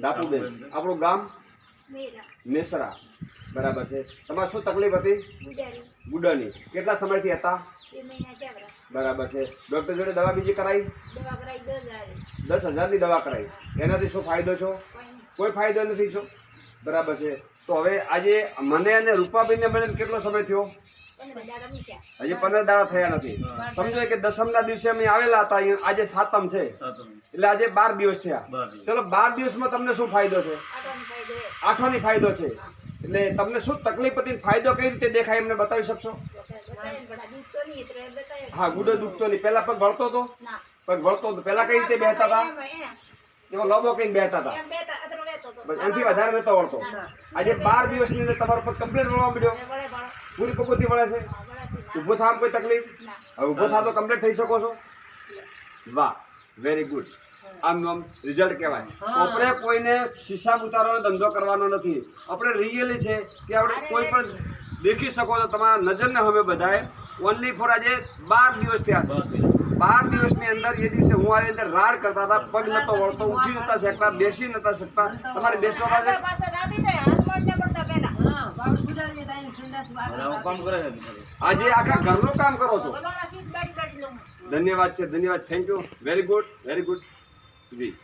ડાકુબેન આપણું ગામ? મેસરા. બરાબર છે. તમારે શું તકલીફ હતી? ગુડાની. કેટલા સમયથી હતા? બરાબર છે. ડૉક્ટર જોડે દવા બીજી કરાવી દસ હજારની દવા કરાવી એનાથી શું ફાયદો છો? કોઈ ફાયદો નથી છો? બરાબર છે. તો હવે આજે મને અને રૂપાબેનને મને કેટલો સમય થયો? હજી પંદર દાડા થયા નથી. સમજો કે દસમના દિવસે અમે આવેલા હતા આજે સાતમ છે. એટલે આજે બાર દિવસ થયા. ચલો બાર દિવસમાં તમને શું ફાયદો છે? આઠવાની ફાયદો હે. આઠોની ફાયદો છે. એટલે તમને શું તકલીફ હતી ફાયદો કઈ રીતે દેખાય એમને બતાવી શકશો? ને. હા ગુડો દુખતો નહીં. પેલા પગ વળતો હતો ના. પગ વળતો હતો પેલા કઈ રીતે બેહતા હતા. એમાં લોબો કઈ બેહતા હતા? બસ એનાથી વધારે નતો વળતો આજે બાર દિવસની અંદર તમારો પર કમ્પ્લેન વળવા મળ્યો. પૂરી પગોથી વળે છે. ઊભો થવામાં કોઈ તકલીફ? હવે ઊભો થા તો કમ્પ્લેટ થઈ શકો છો. વાહ વેરી ગુડ આમ આમ રિઝલ્ટ કહેવાય. આપણે કોઈને શીશા ઉતારવાનો ધંધો કરવાનો નથી. આપણે રિયલી છે કે આપણે કોઈ પણ દેખી શકો છો તમારા નજરને હવે બધાએ ઓનલી ફોર આજે બાર દિવસ થયા છે. બાર દિવસની અંદર એ દિવસે હું આવી અંદર રાડ કરતા હતા પગ નતો વળતો ઊઠી નતા શકતા બેસી નતા શકતા. તમારે બેસવા. આજે આખા ઘરનું કામ કરો છો. ધન્યવાદ છે ધન્યવાદ. Thank you very good very good G.